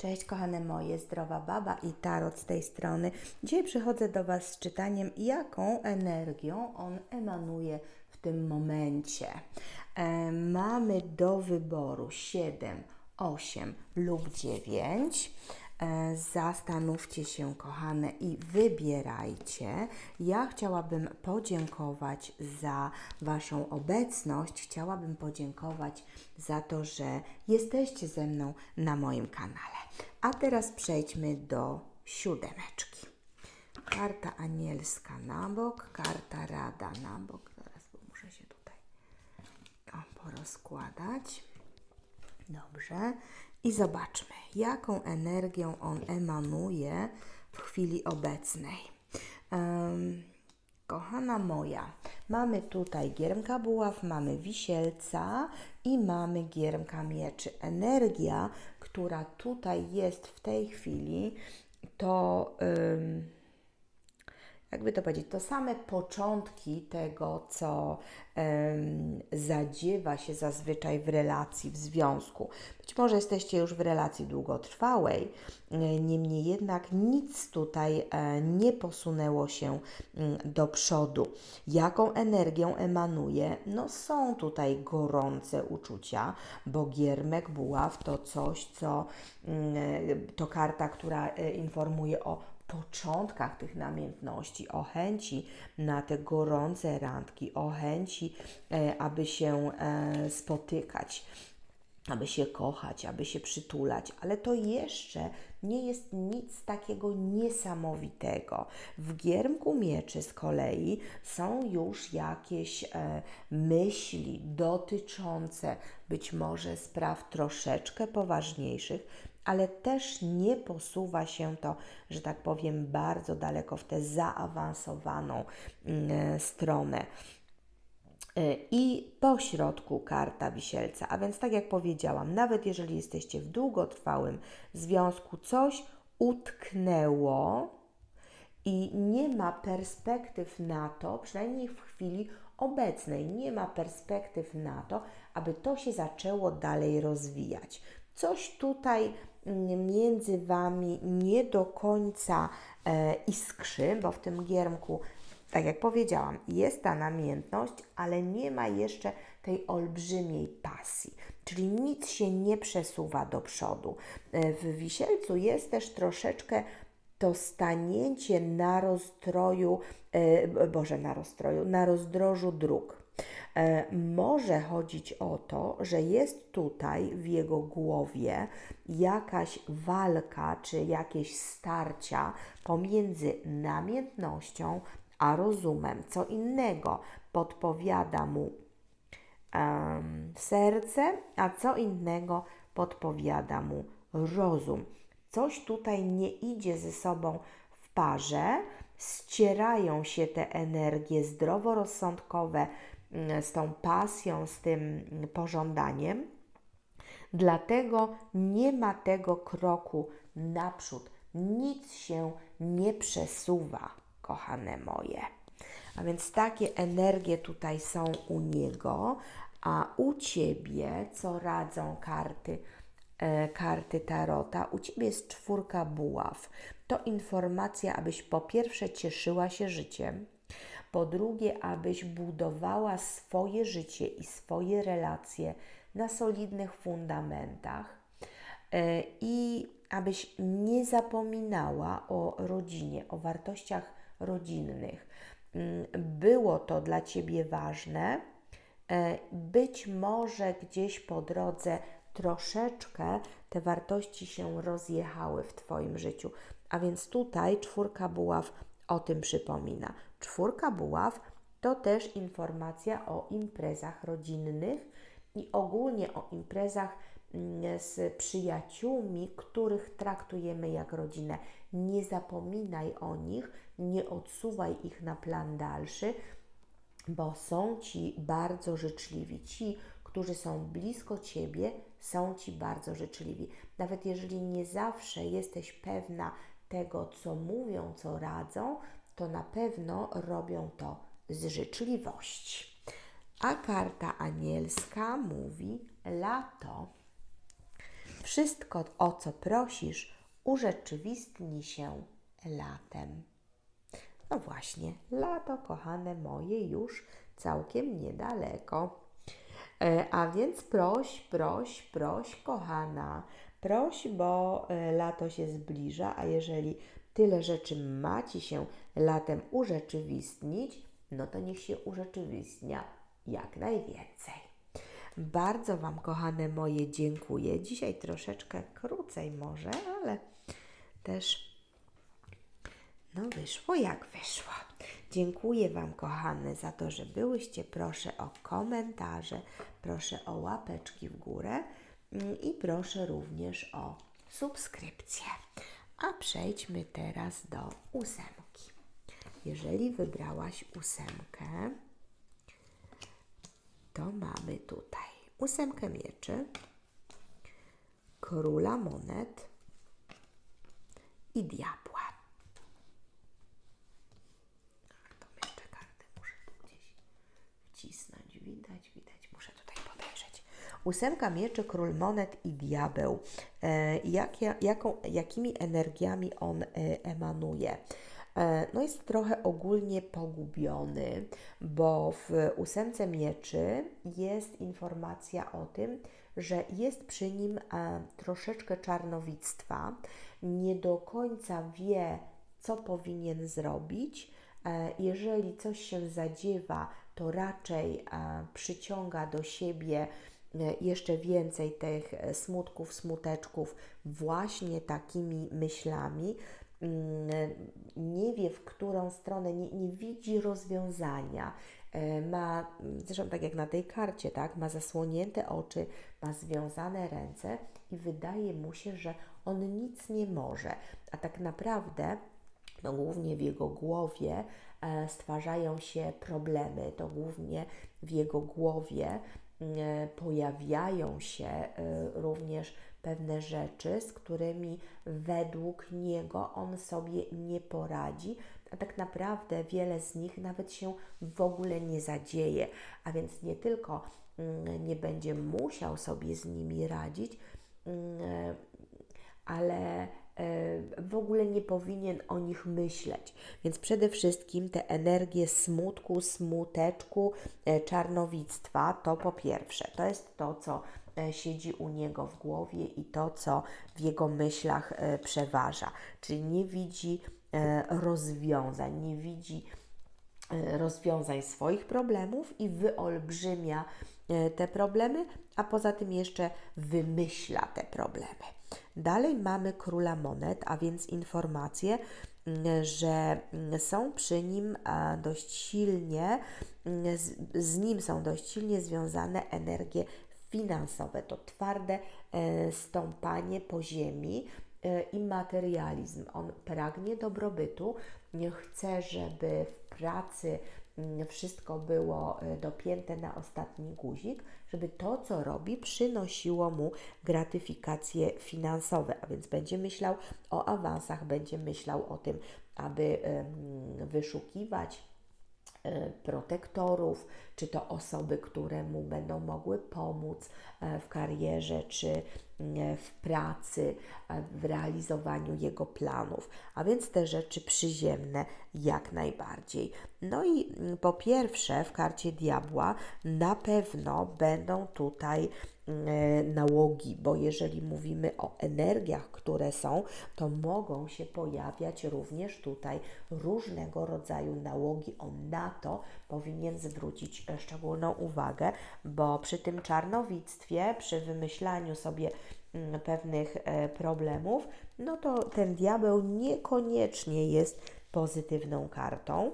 Cześć kochane moje, zdrowa baba i tarot z tej strony. Dzisiaj przychodzę do Was z czytaniem, jaką energią on emanuje w tym momencie. E, mamy do wyboru 7, 8 lub 9. E, Zastanówcie się, kochane, i wybierajcie. Ja chciałabym podziękować za Waszą obecność. Chciałabym podziękować za to, że jesteście ze mną na moim kanale. A teraz przejdźmy do siódemeczki. Karta anielska na bok, karta rada na bok. Bo muszę się tutaj porozkładać. Dobrze. I zobaczmy, jaką energią on emanuje w chwili obecnej. Em, kochana moja, mamy tutaj giermka buław, mamy wisielca i mamy giermka mieczy. Energia, która tutaj jest w tej chwili, to... ym, jakby to powiedzieć, to same początki tego, co em, zadziewa się zazwyczaj w relacji, w związku. Być może jesteście już w relacji długotrwałej, e, niemniej jednak nic tutaj e, nie posunęło się mm, do przodu. Jaką energią emanuje? No są tutaj gorące uczucia, bo giermek, buław to coś, co mm, e, to karta, która informuje o początkach tych namiętności, o chęci na te gorące randki, o chęci, e, aby się e, spotykać, aby się kochać, aby się przytulać, ale to jeszcze nie jest nic takiego niesamowitego. W giermku mieczy z kolei są już jakieś e, myśli dotyczące być może spraw troszeczkę poważniejszych, ale też nie posuwa się to, że tak powiem, bardzo daleko w tę zaawansowaną mm, stronę. Y, I po środku karta wisielca. A więc, tak jak powiedziałam, nawet jeżeli jesteście w długotrwałym związku, coś utknęło i nie ma perspektyw na to, przynajmniej w chwili obecnej, nie ma perspektyw na to, aby to się zaczęło dalej rozwijać. Coś tutaj między Wami nie do końca e, iskrzy, bo w tym giermku tak jak powiedziałam, jest ta namiętność, ale nie ma jeszcze tej olbrzymiej pasji, czyli nic się nie przesuwa do przodu. E, W wisielcu jest też troszeczkę to stanięcie na rozstroju, e, Boże, na rozstroju, na rozdrożu dróg. E, Może chodzić o to, że jest tutaj w jego głowie jakaś walka czy jakieś starcia pomiędzy namiętnością a rozumem. Co innego podpowiada mu em, serce, a co innego podpowiada mu rozum. Coś tutaj nie idzie ze sobą w parze, ścierają się te energie zdroworozsądkowe z tą pasją, z tym pożądaniem. Dlatego nie ma tego kroku naprzód. Nic się nie przesuwa, kochane moje. A więc takie energie tutaj są u niego, a u ciebie, co radzą karty, e, karty tarota, u ciebie jest czwórka buław. To informacja, abyś po pierwsze cieszyła się życiem, po drugie, abyś budowała swoje życie i swoje relacje na solidnych fundamentach e, i abyś nie zapominała o rodzinie, o wartościach rodzinnych. Mm, Było to dla ciebie ważne. E, Być może gdzieś po drodze troszeczkę te wartości się rozjechały w Twoim życiu. A więc tutaj czwórka buław o tym przypomina. Czwórka buław to też informacja o imprezach rodzinnych i ogólnie o imprezach mm, z przyjaciółmi, których traktujemy jak rodzinę. Nie zapominaj o nich, nie odsuwaj ich na plan dalszy, bo są Ci bardzo życzliwi. Ci, którzy są blisko Ciebie, są Ci bardzo życzliwi. Nawet jeżeli nie zawsze jesteś pewna tego, co mówią, co radzą, to na pewno robią to z życzliwości. A karta anielska mówi lato. Wszystko, o co prosisz, urzeczywistni się latem. No właśnie, lato, kochane moje, już całkiem niedaleko. E, A więc proś, proś, proś, kochana, proś, bo e, lato się zbliża, a jeżeli tyle rzeczy ma Ci się latem urzeczywistnić, no to niech się urzeczywistnia jak najwięcej. Bardzo Wam, kochane moje, dziękuję. Dzisiaj troszeczkę krócej może, ale też no wyszło jak wyszło. Dziękuję Wam, kochane, za to, że byłyście. Proszę o komentarze, proszę o łapeczki w górę mm, i proszę również o subskrypcję. A przejdźmy teraz do ósemki. Jeżeli wybrałaś ósemkę, to mamy tutaj ósemkę mieczy, króla monet i diabła. Tą jeszcze kartę muszę tu gdzieś wcisnąć. Widać, widać. Muszę tutaj podejrzeć. Ósemka mieczy, król monet i diabeł. E, jakimi energiami on e, emanuje? E, No jest trochę ogólnie pogubiony, bo w ósemce mieczy jest informacja o tym, że jest przy nim e, troszeczkę czarnowictwa, nie do końca wie, co powinien zrobić. E, Jeżeli coś się zadziewa, to raczej przyciąga do siebie jeszcze więcej tych smutków, smuteczków właśnie takimi myślami. Mm, Nie wie, w którą stronę, nie, nie widzi rozwiązania. E, Ma, mm, zresztą tak jak na tej karcie, tak, ma zasłonięte oczy, ma związane ręce i wydaje mu się, że on nic nie może. A tak naprawdę no głównie w jego głowie e, stwarzają się problemy, to głównie w jego głowie e, pojawiają się również pewne rzeczy, z którymi według niego on sobie nie poradzi, a tak naprawdę wiele z nich nawet się w ogóle nie zadzieje, a więc nie tylko mm, nie będzie musiał sobie z nimi radzić, mm, ale e, w ogóle nie powinien o nich myśleć. Więc przede wszystkim te energie smutku, smuteczku, e, czarnowictwa to po pierwsze, to jest to, co siedzi u niego w głowie i to, co w jego myślach e, przeważa. Czyli nie widzi e, rozwiązań, nie widzi e, rozwiązań swoich problemów i wyolbrzymia e, te problemy, a poza tym jeszcze wymyśla te problemy. Dalej mamy króla monet, a więc informacje, mm, że mm, są przy nim dość silnie, mm, z, z nim są dość silnie związane energie finansowe. To twarde e, stąpanie po ziemi e, i materializm. On pragnie dobrobytu, chce, żeby w pracy mm, wszystko było e, dopięte na ostatni guzik, żeby to, co robi, przynosiło mu gratyfikacje finansowe, a więc będzie myślał o awansach, będzie myślał o tym, aby wyszukiwać protektorów, czy to osoby, które mu będą mogły pomóc e, w karierze, czy mm, w pracy, e, w realizowaniu jego planów. A więc te rzeczy przyziemne jak najbardziej. No i mm, po pierwsze, w karcie diabła na pewno będą tutaj e, nałogi, bo jeżeli mówimy o energiach, które są, to mogą się pojawiać również tutaj różnego rodzaju nałogi. On na to powinien zwrócić e, szczególną uwagę, bo przy tym czarnowictwie, przy wymyślaniu sobie mm, pewnych e, problemów, no to ten diabeł niekoniecznie jest pozytywną kartą.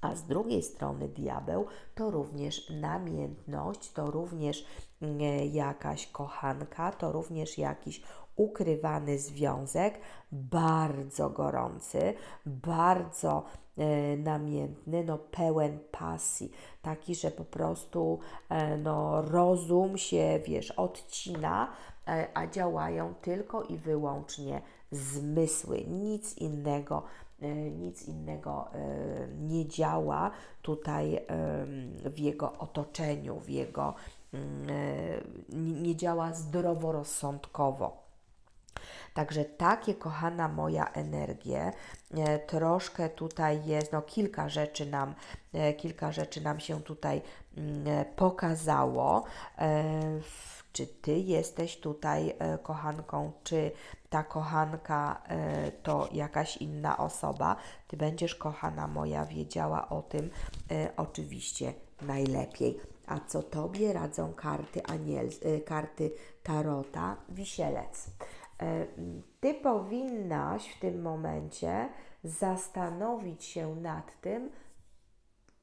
A z drugiej strony diabeł to również namiętność, to również mm, jakaś kochanka, to również jakiś ukrywany związek, bardzo gorący, bardzo e, namiętny, no pełen pasji, taki, że po prostu e, no, rozum się, wiesz, odcina, e, a działają tylko i wyłącznie zmysły, nic innego e, nic innego e, nie działa tutaj em, w jego otoczeniu, w jego mm, e, nie, działa zdroworozsądkowo. Także takie, kochana moja energie, e, troszkę tutaj jest, no kilka rzeczy nam, e, kilka rzeczy nam się tutaj mm, e, pokazało. Czy Ty jesteś tutaj kochanką, czy ta kochanka to jakaś inna osoba? Ty będziesz, kochana moja, wiedziała o tym oczywiście najlepiej. A co Tobie radzą karty, aniel, karty Tarota? Wisielec. E, ty powinnaś w tym momencie zastanowić się nad tym,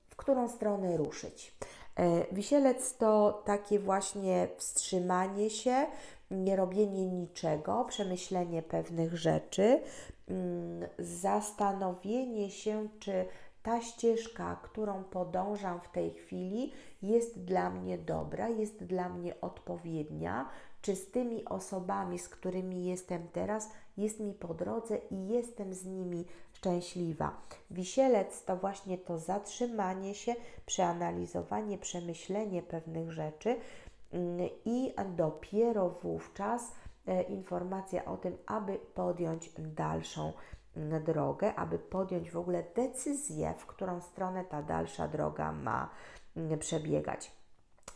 w którą stronę ruszyć. E, wisielec to takie właśnie wstrzymanie się, nie robienie niczego, przemyślenie pewnych rzeczy, mm, zastanowienie się, czy ta ścieżka, którą podążam w tej chwili, jest dla mnie dobra, jest dla mnie odpowiednia, czy z tymi osobami, z którymi jestem teraz, jest mi po drodze i jestem z nimi szczęśliwa. Wisielec to właśnie to zatrzymanie się, przeanalizowanie, przemyślenie pewnych rzeczy i dopiero wówczas e, informacja o tym, aby podjąć dalszą mm, drogę, aby podjąć w ogóle decyzję, w którą stronę ta dalsza droga ma mm, przebiegać.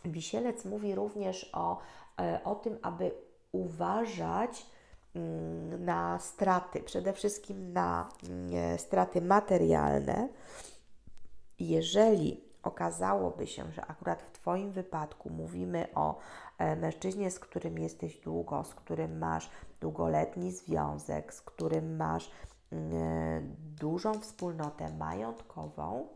Wisielec mówi również o E, o tym, aby uważać mm, na straty, przede wszystkim na mm, straty materialne. Jeżeli okazałoby się, że akurat Twoim wypadku mówimy o e, mężczyźnie, z którym jesteś długo, z którym masz długoletni związek, z którym masz mm, dużą wspólnotę majątkową,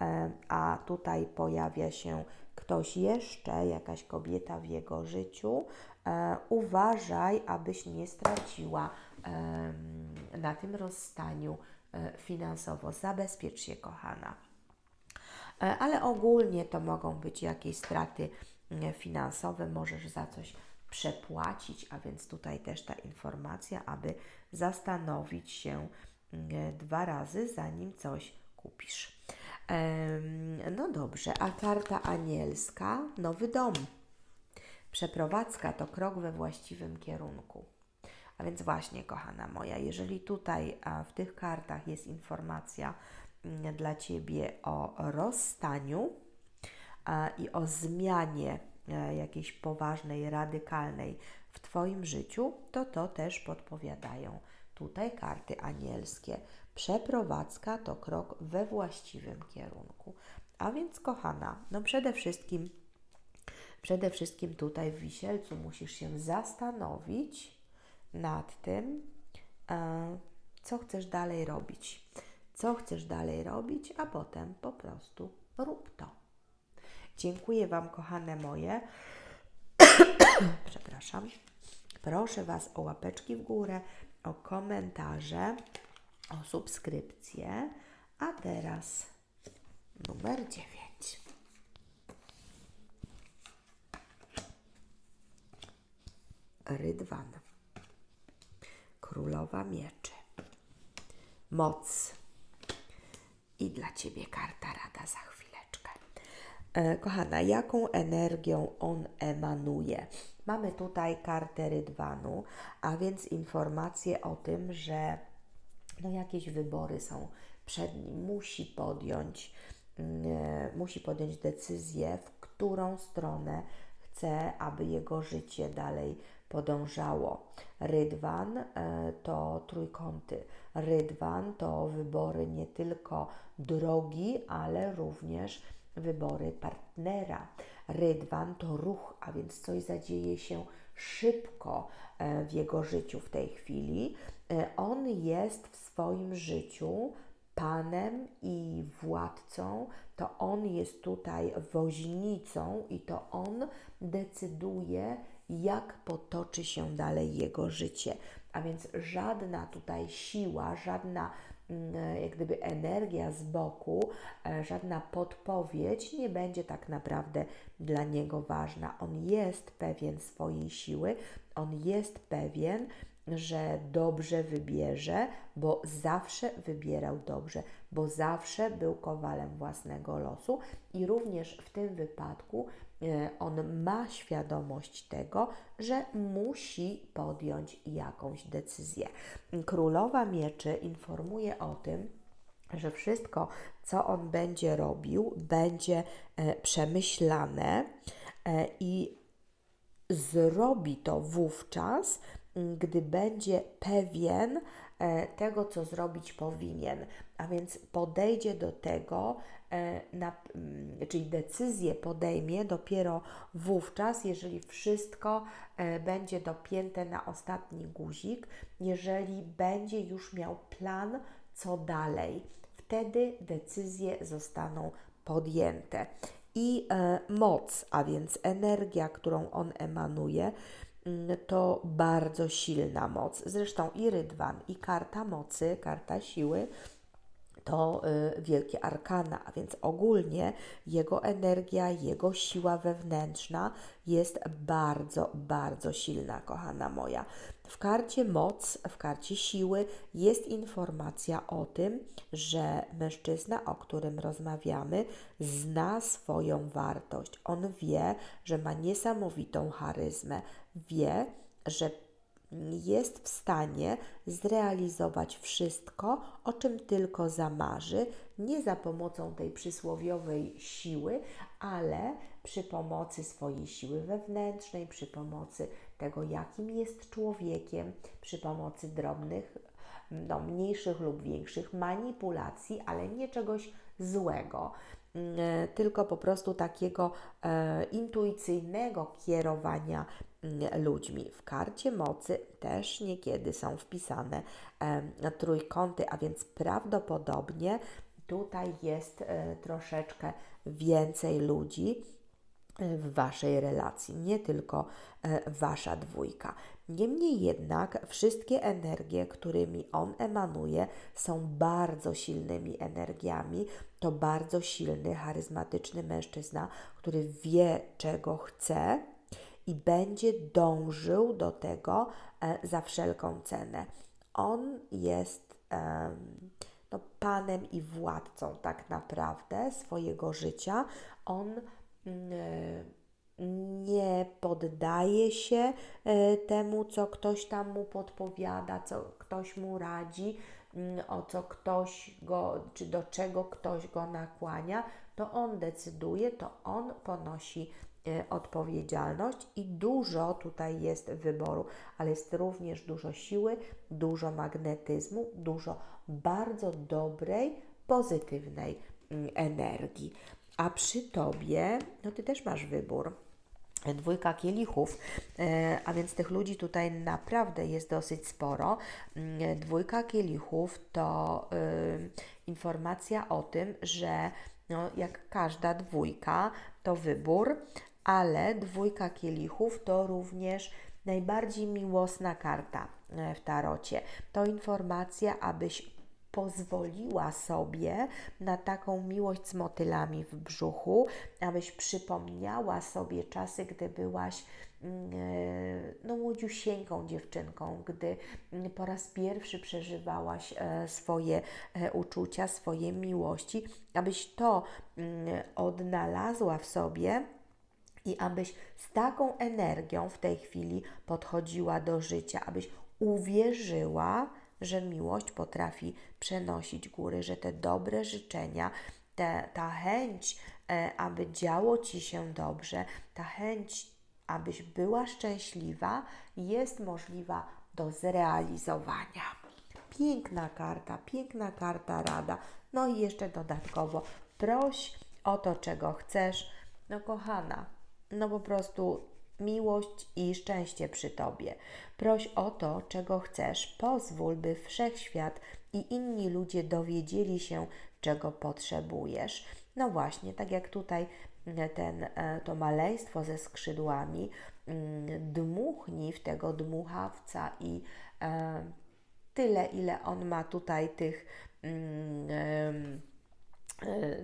e, a tutaj pojawia się ktoś jeszcze, jakaś kobieta w jego życiu, e, uważaj, abyś nie straciła e, na tym rozstaniu e, finansowo. Zabezpiecz się, kochana. E, ale ogólnie to mogą być jakieś straty e, finansowe, możesz za coś przepłacić, a więc tutaj też ta informacja, aby zastanowić się e, dwa razy, zanim coś kupisz. No dobrze, a karta anielska, nowy dom. Przeprowadzka to krok we właściwym kierunku. A więc właśnie, kochana moja, jeżeli tutaj w tych kartach jest informacja mm, dla Ciebie o rozstaniu i o zmianie e, jakiejś poważnej, radykalnej w Twoim życiu, to to też podpowiadają tutaj karty anielskie. Przeprowadzka to krok we właściwym kierunku. A więc, kochana, no przede wszystkim, przede wszystkim tutaj w wisielcu musisz się zastanowić nad tym, e, co chcesz dalej robić. Co chcesz dalej robić, a potem po prostu rób to. Dziękuję Wam, kochane moje. Przepraszam. Proszę Was o łapeczki w górę, o komentarze o subskrypcję. A teraz numer 9. Rydwan. Królowa mieczy. Moc. I dla Ciebie karta rada za chwileczkę. E, kochana, jaką energią on emanuje? Mamy tutaj kartę Rydwanu, a więc informację o tym, że no jakieś wybory są przed nim, musi podjąć, yy, musi podjąć decyzję, w którą stronę chce, aby jego życie dalej podążało. Rydwan yy, to trójkąty. Rydwan to wybory nie tylko drogi, ale również wybory partnera. Rydwan to ruch, a więc coś zadzieje się szybko e, w jego życiu w tej chwili. E, on jest w swoim życiu panem i władcą, to on jest tutaj woźnicą i to on decyduje, jak potoczy się dalej jego życie. A więc żadna tutaj siła, żadna mm, jak gdyby energia z boku, e, żadna podpowiedź nie będzie tak naprawdę dla niego ważna. On jest pewien swojej siły, on jest pewien, że dobrze wybierze, bo zawsze wybierał dobrze, bo zawsze był kowalem własnego losu i również w tym wypadku on ma świadomość tego, że musi podjąć jakąś decyzję. Królowa Mieczy informuje o tym, że wszystko, co on będzie robił, będzie e, przemyślane e, i zrobi to wówczas, gdy będzie pewien e, tego, co zrobić powinien, a więc podejdzie do tego, na, czyli decyzję podejmie dopiero wówczas, jeżeli wszystko będzie dopięte na ostatni guzik, jeżeli będzie już miał plan, co dalej wtedy decyzje zostaną podjęte. I e, moc, a więc energia, którą on emanuje, mm, to bardzo silna moc. Zresztą i rydwan, i karta mocy, karta siły to y, wielkie arkana, a więc ogólnie jego energia, jego siła wewnętrzna jest bardzo, bardzo silna, kochana moja. W karcie moc, w karcie siły jest informacja o tym, że mężczyzna, o którym rozmawiamy, zna swoją wartość. On wie, że ma niesamowitą charyzmę, wie, że jest w stanie zrealizować wszystko, o czym tylko zamarzy, nie za pomocą tej przysłowiowej siły, ale przy pomocy swojej siły wewnętrznej, przy pomocy tego, jakim jest człowiekiem, przy pomocy drobnych, no, mniejszych lub większych manipulacji, ale nie czegoś złego. E, tylko po prostu takiego e, intuicyjnego kierowania mm, ludźmi. W karcie mocy też niekiedy są wpisane e, trójkąty, a więc prawdopodobnie tutaj jest e, troszeczkę więcej ludzi w Waszej relacji, nie tylko e, Wasza dwójka. Niemniej jednak wszystkie energie, którymi on emanuje, są bardzo silnymi energiami. To bardzo silny, charyzmatyczny mężczyzna, który wie, czego chce i będzie dążył do tego e, za wszelką cenę. On jest no, panem i władcą tak naprawdę swojego życia. On nie poddaje się e, temu, co ktoś tam mu podpowiada, co ktoś mu radzi, o co ktoś go, czy do czego ktoś go nakłania, to on decyduje, to on ponosi e, odpowiedzialność i dużo tutaj jest wyboru, ale jest również dużo siły, dużo magnetyzmu, dużo bardzo dobrej, pozytywnej energii a przy tobie, no ty też masz wybór. Dwójka kielichów, e, a więc tych ludzi tutaj naprawdę jest dosyć sporo. Mm, dwójka kielichów to y, informacja o tym, że no, jak każda dwójka to wybór, ale dwójka kielichów to również najbardziej miłosna karta e, w tarocie. To informacja, abyś pozwoliła sobie na taką miłość z motylami w brzuchu, abyś przypomniała sobie czasy, gdy byłaś mm, e, no, młodziusieńką dziewczynką, gdy mm, po raz pierwszy przeżywałaś e, swoje e, uczucia, swoje miłości, abyś to mm, odnalazła w sobie i abyś z taką energią w tej chwili podchodziła do życia, abyś uwierzyła, że miłość potrafi przenosić góry, że te dobre życzenia, te, ta chęć, e, aby działo Ci się dobrze, ta chęć, abyś była szczęśliwa, jest możliwa do zrealizowania. Piękna karta, piękna karta rada. No i jeszcze dodatkowo proś o to, czego chcesz. No kochana, no po prostu miłość i szczęście przy Tobie. Proś o to, czego chcesz. Pozwól, by wszechświat i inni ludzie dowiedzieli się, czego potrzebujesz. No właśnie, tak jak tutaj e, ten, e, to maleństwo ze skrzydłami, mm, dmuchnij w tego dmuchawca i e, tyle, ile on ma tutaj tych mm,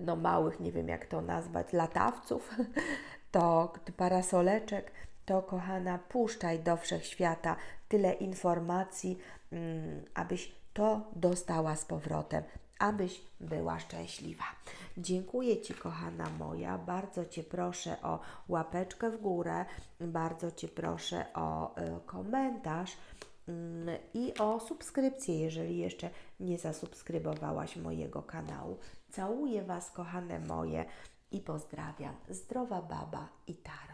no małych, nie wiem jak to nazwać, latawców, to parasoleczek, to kochana, puszczaj do wszechświata tyle informacji, mm, abyś to dostała z powrotem, abyś była szczęśliwa. Dziękuję Ci, kochana moja. Bardzo Cię proszę o łapeczkę w górę, bardzo Cię proszę o y, komentarz mm, i o subskrypcję, jeżeli jeszcze nie zasubskrybowałaś mojego kanału. Całuję Was, kochane moje, i pozdrawiam. Zdrowa baba i Tara.